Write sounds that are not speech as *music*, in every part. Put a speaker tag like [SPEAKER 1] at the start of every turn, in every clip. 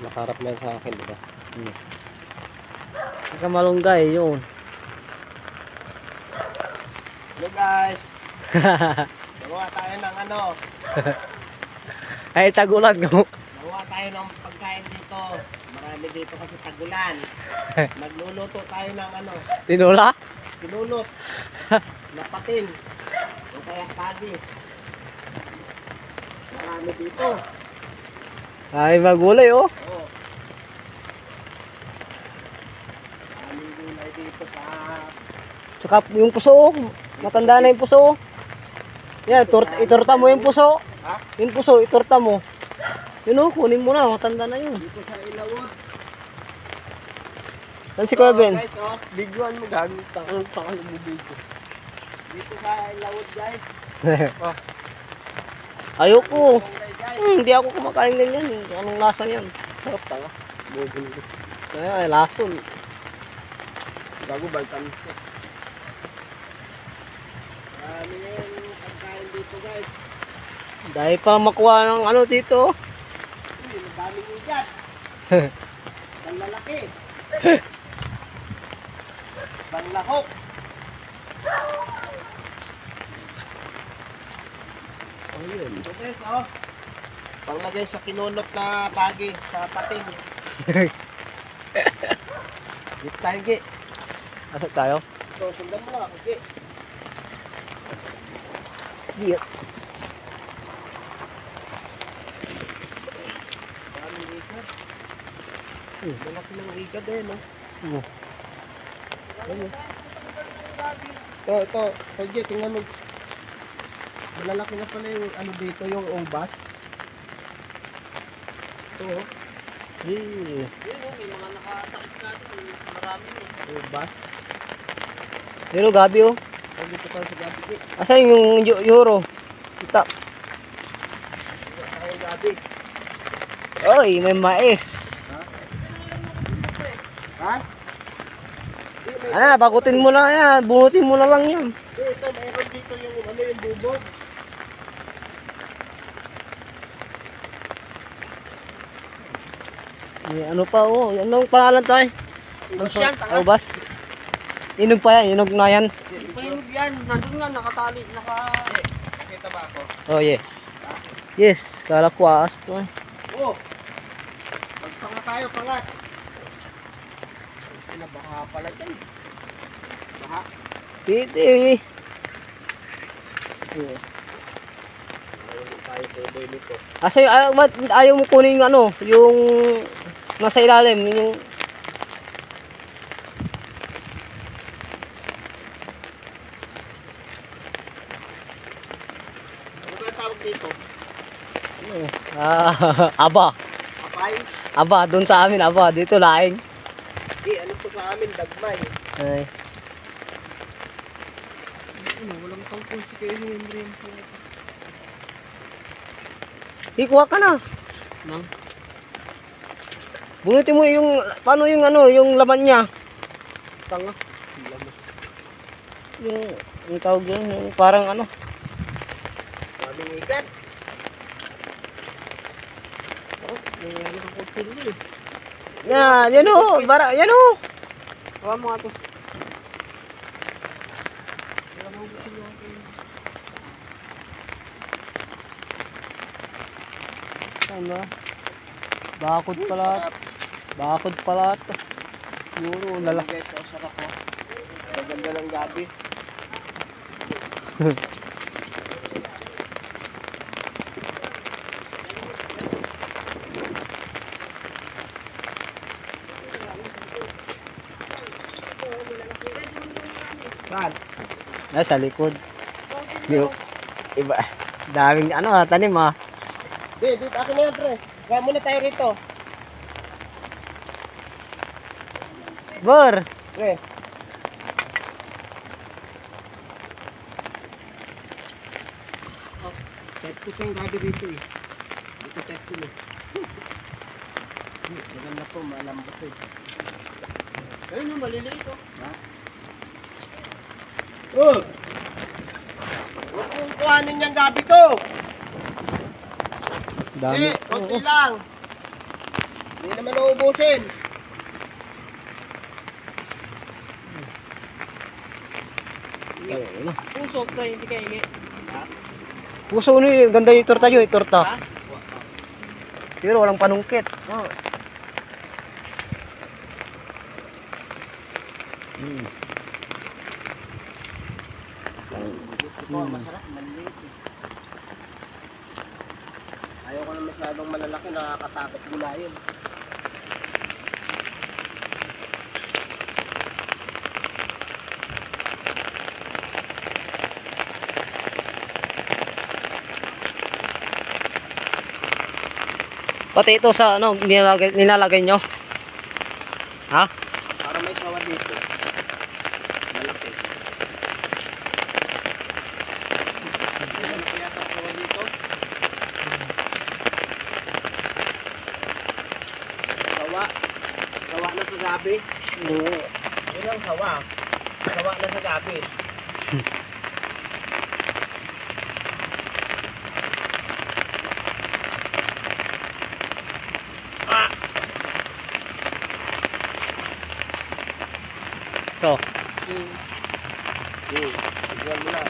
[SPEAKER 1] Nakarap na sa akin, diba?
[SPEAKER 2] Hmm. Sa malunggay, yun.
[SPEAKER 1] Hello guys! *laughs* Gawa tayo ng ano? *laughs*
[SPEAKER 2] Ay, tagulan ko.
[SPEAKER 1] Gawa tayo ng pagkain dito. Marami dito kasi tagulan. *laughs* Magluluto tayo ng ano?
[SPEAKER 2] Tinula?
[SPEAKER 1] Sinulot. Napatin. O kaya pagi. Marami dito.
[SPEAKER 2] Ay, magulay, oh.
[SPEAKER 1] Gulay dito pa.
[SPEAKER 2] Tsaka yung puso, oh. Matanda na yung puso, oh. Yan, tur itorta mo yung puso.
[SPEAKER 1] Ha?
[SPEAKER 2] Yung puso, itorta mo. Yun, oh. Kunin mo na. Matanda na yun.
[SPEAKER 1] Dito sa ilawot.
[SPEAKER 2] Saan si Kuya Ben?
[SPEAKER 1] Guys, oh.
[SPEAKER 3] Biguan mo gago. Tangan sa kayo mo dito.
[SPEAKER 1] Dito sa ilawot guys. *laughs*
[SPEAKER 2] Ayoko.
[SPEAKER 1] Gulay guys.
[SPEAKER 2] Hmm, hindi ako kumakain ganyan. Anong lasa niyan?
[SPEAKER 3] Sarap tanga. Ko.
[SPEAKER 2] Ay, lason.
[SPEAKER 3] Gago baltan.
[SPEAKER 1] Marami na yung pagkain dito guys.
[SPEAKER 2] Dahil pa makuha ng ano dito.
[SPEAKER 1] Uy, ang daming ugat. *laughs* Ang lalaki. Banglahok. *laughs*
[SPEAKER 2] Oh, yun.
[SPEAKER 1] Ito guys, oh. Panglagay sa kinunot na bagi sa pating. *laughs* Dito tayo, Gi.
[SPEAKER 2] Asa tayo?
[SPEAKER 1] Ito, sundan mo lang ako, Gi.
[SPEAKER 2] Hindi.
[SPEAKER 1] Maraming igad.
[SPEAKER 2] Hmm.
[SPEAKER 1] Malaki ng igad eh, no?
[SPEAKER 2] Oh.
[SPEAKER 1] Ayun. Ito, ito. Gi, tingnan mo. Malalaki na pala yung ano dito, yung ubas. Ito, oh.
[SPEAKER 2] Eh.
[SPEAKER 1] Ubas.
[SPEAKER 2] Pero gabi oh.
[SPEAKER 1] Ito, dito tayo sa gabi.
[SPEAKER 2] Asa yung eu- euro? Kita.
[SPEAKER 1] Gabi.
[SPEAKER 2] Oy, may mais.
[SPEAKER 1] Ha? May-
[SPEAKER 2] Ano, bagutin mo na yan. Bunutin mo na lang yan.
[SPEAKER 1] ito, mayroon dito yung ano yung bubog.
[SPEAKER 2] Eh, ano pa oh. Anong pangalan tayo?
[SPEAKER 3] Ubas yan.
[SPEAKER 2] Ubas. Inog pa yan. Inog na yan.
[SPEAKER 3] Pahinog yan. Nandun nga, nakatali, naka...
[SPEAKER 1] Kita ba ako?
[SPEAKER 2] Oh, yes. Yes. Kala ko aas to eh.
[SPEAKER 1] Oo. Magpanga tayo, pangat. Baka pala dyan. Baka.
[SPEAKER 2] Pwede eh.
[SPEAKER 1] Ayun tayo sa boy nito.
[SPEAKER 2] Asa yung, ayaw, ba't ayaw mo kunin yung ano, yung nasa ilalim, yung
[SPEAKER 1] Ano ba yung tawag dito?
[SPEAKER 2] ano, ah, *laughs* aba.
[SPEAKER 1] Apay?
[SPEAKER 2] Aba, doon sa amin, aba. Dito laing.
[SPEAKER 1] Di, ano to sa amin, dagmay.
[SPEAKER 2] Ay.
[SPEAKER 3] Ano, walang tangkol si Kuya Henry.
[SPEAKER 2] Ikuha ka na.
[SPEAKER 3] Nang?
[SPEAKER 2] Bunutin mo yung, paano yung ano, yung laman niya.
[SPEAKER 3] Tanga.
[SPEAKER 2] Yung, yung tawag yun, yung parang ano.
[SPEAKER 1] Daming ikat.
[SPEAKER 3] May ano ang kutsilyo eh.
[SPEAKER 2] Yan, yan o, bara, yan o.
[SPEAKER 3] Hawa mo nga to.
[SPEAKER 2] Ano? Bakod pala. Bakod pala. Siguro, lalaki.
[SPEAKER 1] Oh, sarap oh. Maganda ng gabi. *laughs* Saan?
[SPEAKER 2] Nasa likod. Yung, iba. Daming ano, ah, tanim ah.
[SPEAKER 1] Di, di, akin na yan, pre. Kuha muna tayo rito.
[SPEAKER 2] Bor!
[SPEAKER 1] Pre. Type ko yung gabi rito eh. Dito type ko eh. Maganda po, malambot eh.
[SPEAKER 3] Ayun, maliliit oh.
[SPEAKER 1] Oh! Huwag mong kuhanin niyang gabi ko!
[SPEAKER 2] Dami.
[SPEAKER 1] Eh, konti lang. Hindi naman nauubusin.
[SPEAKER 3] Puso, pre, hindi kayo ingi.
[SPEAKER 2] Puso ni, ganda yung torta nyo, yung torta.
[SPEAKER 3] Ha?
[SPEAKER 2] Pero walang panungkit.
[SPEAKER 3] Oo.
[SPEAKER 2] Mm.
[SPEAKER 1] Ito ang masarap, maliliit. Ayaw ko na masyadong malalaki, nakakatakot gulayin.
[SPEAKER 2] Pati ito sa ano, nilalagay, nilalagay nyo. Ha?
[SPEAKER 1] Para may sawa dito. Malaki. Sawa? Sawa. Na sa gabi. Oo. Yun ang sawa. Sawa na sa gabi.
[SPEAKER 2] Ito.
[SPEAKER 1] Hmm. Tignan mo na.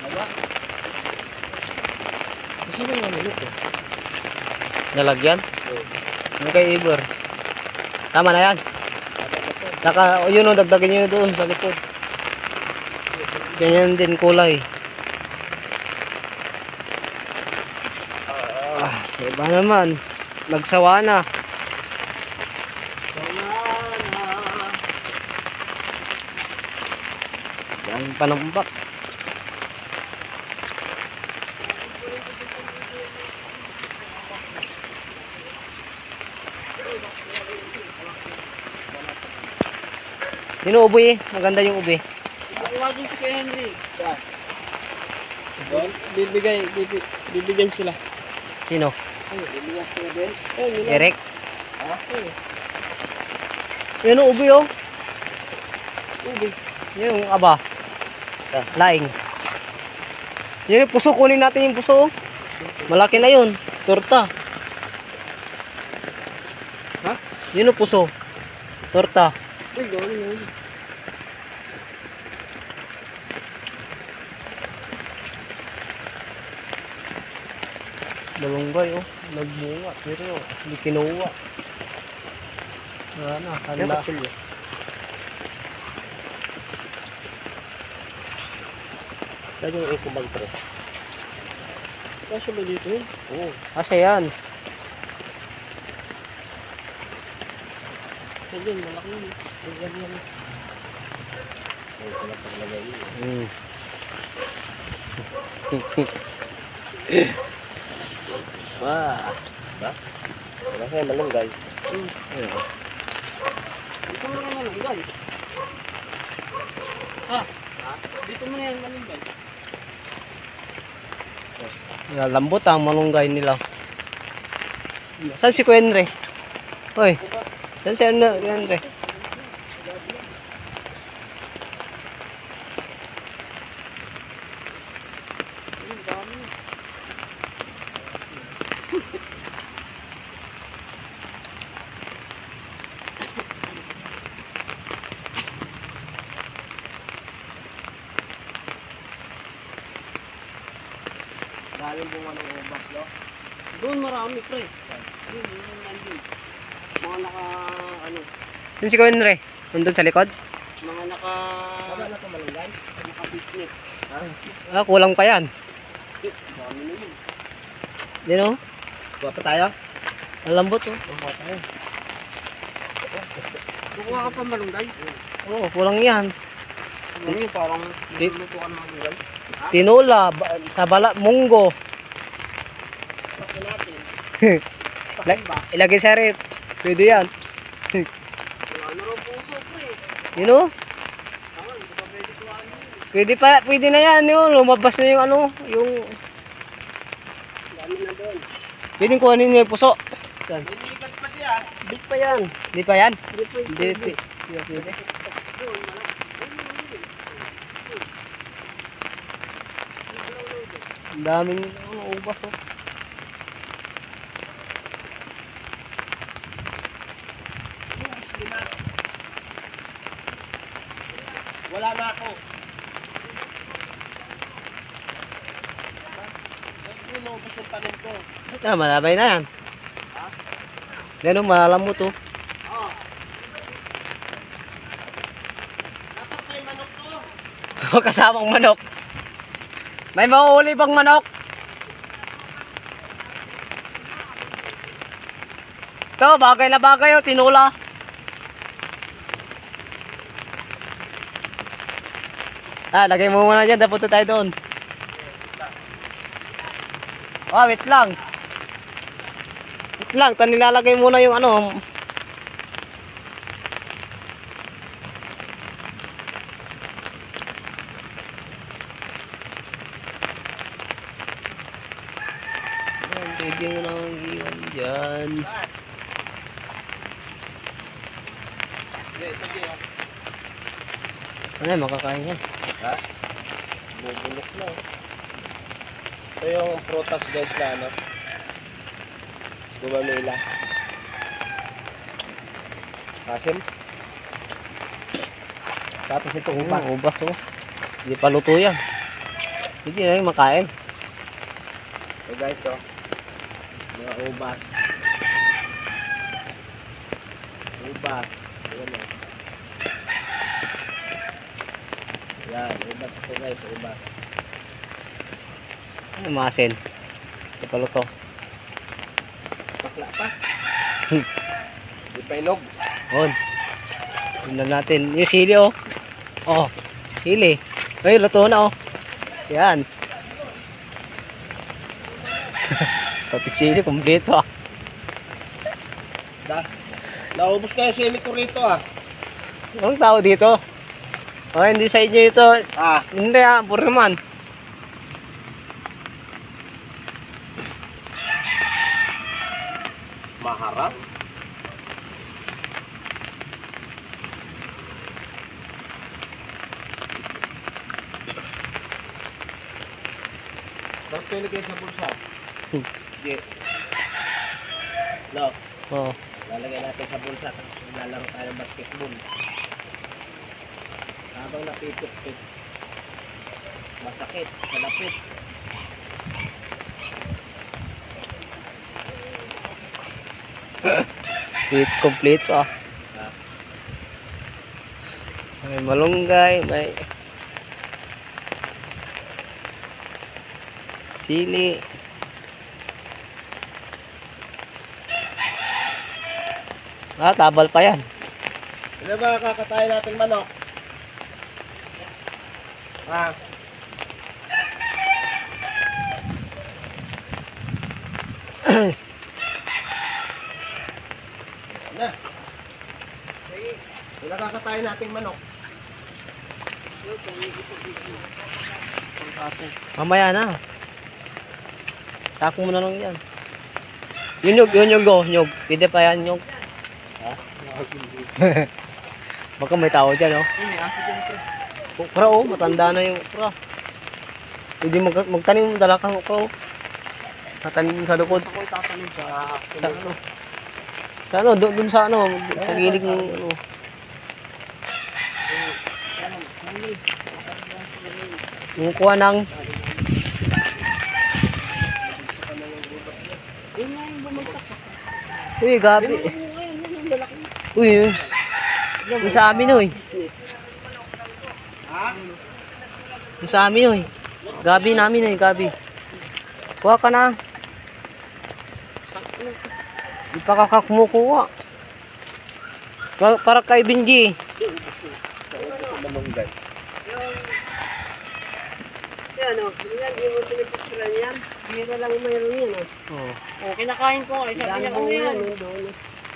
[SPEAKER 1] Sawa.
[SPEAKER 2] Kasi yung ano nito? Nalagyan? Ano kay Iber? Tama na yan. Saka, yun o, dagdagan nyo doon sa likod. Ganyan din kulay. Ah, iba naman. Nagsawa na.
[SPEAKER 1] Sawa na.
[SPEAKER 2] Yan ubi eh. Maganda yung ubi.
[SPEAKER 3] Kuha din si Kuya Henry. Bibigay, bibi- bibigyan sila.
[SPEAKER 2] Sino?
[SPEAKER 1] Bibigyan ko na din.
[SPEAKER 3] Eh, yun lang.
[SPEAKER 2] Eric?
[SPEAKER 1] Ha?
[SPEAKER 2] Yun o, ubi o.
[SPEAKER 3] Ubi.
[SPEAKER 2] Yung aba. Laing. Yun yung puso. Kunin natin yung puso. oh. Malaki na yun. Torta.
[SPEAKER 3] Ha?
[SPEAKER 2] Yun yung puso. Torta.
[SPEAKER 3] Uy, gawin mo yun.
[SPEAKER 2] Malunggay oh. Nagbunga. Pero hindi kinuha. Wala na. Handa.
[SPEAKER 1] Saan yung eco bag pre?
[SPEAKER 3] Kasya ba dito yun?
[SPEAKER 1] Oo.
[SPEAKER 2] Kasi yan.
[SPEAKER 3] Ayun, malaki yun. Ayun, yan.
[SPEAKER 1] Ay, pala paglagay yun. *laughs*
[SPEAKER 2] Mm. Wah.
[SPEAKER 1] Wala siya malunggay.
[SPEAKER 2] Ayun.
[SPEAKER 3] Dito mo na yan malunggay. Ah, dito mo na yan malunggay.
[SPEAKER 2] Lambot ang malunggay nila. Saan si Kuenre? Hoy. Saan si ano, Kuenre?
[SPEAKER 3] Ayun, dami.
[SPEAKER 1] Dahil bunga ng ubas, no?
[SPEAKER 3] Doon marami, pre. Yun, yun, nandun. Mga naka, ano,
[SPEAKER 2] Saan si Kuenre? Nandun sa likod?
[SPEAKER 3] mga naka,
[SPEAKER 1] Wala na ito malunggay.
[SPEAKER 3] naka business.
[SPEAKER 2] Ah, kulang pa yan.
[SPEAKER 3] Dami na yun.
[SPEAKER 2] Yan oh.
[SPEAKER 1] Kuha pa tayo?
[SPEAKER 2] Ang lambot oh.
[SPEAKER 1] Kuha tayo.
[SPEAKER 3] Kukuha ka pa malunggay.
[SPEAKER 2] Oo, kulang yan.
[SPEAKER 3] Ano yun, parang
[SPEAKER 2] Di-
[SPEAKER 3] niluluto ka ng ulam.
[SPEAKER 2] Tinola, ba- sa bala, munggo.
[SPEAKER 3] Stock na natin. Stock
[SPEAKER 2] Lag-
[SPEAKER 3] ba? *laughs*
[SPEAKER 2] ilagay sa rep. Pwede yan. *laughs* You know?
[SPEAKER 3] Hindi pa pwede
[SPEAKER 2] pa, pwede na yan. Yun. Lumabas na yung ano, yung... Pwede kuhanin niyo yung puso. Yan.
[SPEAKER 3] Nililikat pa pa yan.
[SPEAKER 2] Hindi pa yan?
[SPEAKER 3] Hindi pa
[SPEAKER 2] Hindi, pwede. Hindi.
[SPEAKER 3] Doon, malaki.
[SPEAKER 2] Ang daming ano, ubas oh.
[SPEAKER 1] Wala na ako. Ay, inubos yung panin ko.
[SPEAKER 2] Ah, malabay na yan. Ganun, malalamot oh.
[SPEAKER 1] Oh. Dapat may manok to. *laughs*
[SPEAKER 2] Kasamang manok. May mahuli bang manok? Ito, bagay na bagay oh, tinula. Ah, lagay mo muna dyan, dapunta tayo doon. Ah, wait lang. Wait lang, tan nilalagay muna yung ano. Ayan, pwede mo nang iwan dyan.
[SPEAKER 1] Hindi, sige. oh.
[SPEAKER 2] Ano yan, makakain yan.
[SPEAKER 1] Ha? Bubulok na. Ito yung prutas guys na ano. Gumamila. Kasim. Tapos ito
[SPEAKER 2] Oo,
[SPEAKER 1] upa.
[SPEAKER 2] ubas oh. Hindi pa luto yan. Hindi na yung makain.
[SPEAKER 1] So guys, oh. Mga ubas. Ubas. Ayan oh. Yan, ubas ito guys, ubas.
[SPEAKER 2] Ano masin? Hindi pa luto.
[SPEAKER 1] Bakla pa. *laughs* Di pa inog.
[SPEAKER 2] On. Tingnan natin. Yung sili oh. Oh, sili. Ay, luto na oh. Yan. *laughs* Pati sili, kompleto ah.
[SPEAKER 1] Da. Naubos na yung sili ko rito ah.
[SPEAKER 2] Anong tao dito? Oh, hindi sa inyo ito.
[SPEAKER 1] Ah,
[SPEAKER 2] Hindi ah, puro naman.
[SPEAKER 1] maharap. Bakit ko ilagay sa bulsa?
[SPEAKER 2] Hmm.
[SPEAKER 1] Hindi. No,
[SPEAKER 2] Oh.
[SPEAKER 1] lalagay natin sa bulsa tapos lalaro tayo ng basketball. Habang napipit-pit, masakit sa lapit.
[SPEAKER 2] It *laughs* kompleto ah. May malunggay, may sili. Ah, tabal pa yan.
[SPEAKER 1] Ano ba kakatayin natin manok? Ah. na. Wala kakatayin nating manok.
[SPEAKER 2] Mamaya na. Sako mo na lang yan. Yun yung, yun yung go, nyog. Pwede pa yan, nyog.
[SPEAKER 1] Ha? *laughs*
[SPEAKER 2] Baka may tao dyan, oh.
[SPEAKER 3] Hindi, aso dyan, pre.
[SPEAKER 2] Okra, oh. Matanda na yung okra. Pwede mag magtanim, dala kang okra, oh. Tatanim sa likod.
[SPEAKER 3] Ako itatanim sa
[SPEAKER 2] Sa ano? Sa ano? Doon, doon sa ano? Sa gilid ng ano? Yung kuha ng. Uy, gabi. Uy, yun. Sa amin, uy.
[SPEAKER 1] Ha?
[SPEAKER 2] Yung sa amin, uy. Gabi namin, uy. Gabi. Kuha ka na. Di pa ka kumukuha. Pa- Para kay Benji.
[SPEAKER 1] Malunggay.
[SPEAKER 3] Yan o, yan, yung mga pinagpapasulan yan. Bira lang mayroon yan.
[SPEAKER 2] Oo.
[SPEAKER 3] O, kinakain ko nga, sabi niya, ano yan?
[SPEAKER 1] mo.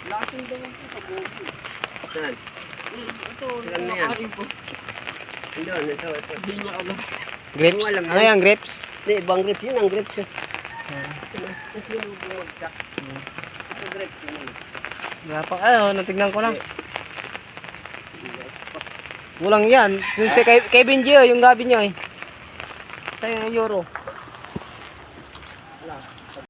[SPEAKER 3] Lasing daw ito sa buko.
[SPEAKER 1] Saan?
[SPEAKER 3] Ito,
[SPEAKER 1] Alam na yan.
[SPEAKER 3] kinakain ko.
[SPEAKER 1] Doon, ito, ito.
[SPEAKER 3] Hindi niya alam.
[SPEAKER 2] Grapes?
[SPEAKER 1] Mo alam
[SPEAKER 2] Ano yan. grapes?
[SPEAKER 1] Hindi, ibang grapes yun, ang grapes yun.
[SPEAKER 3] Tapos yung bumagsak. Ito grapes yun.
[SPEAKER 2] Wala pa. Ay, oh, natignan ko lang. Walang yan. Yung si Ke- Kevin Gio, yung gabi niya eh. Sa yung euro.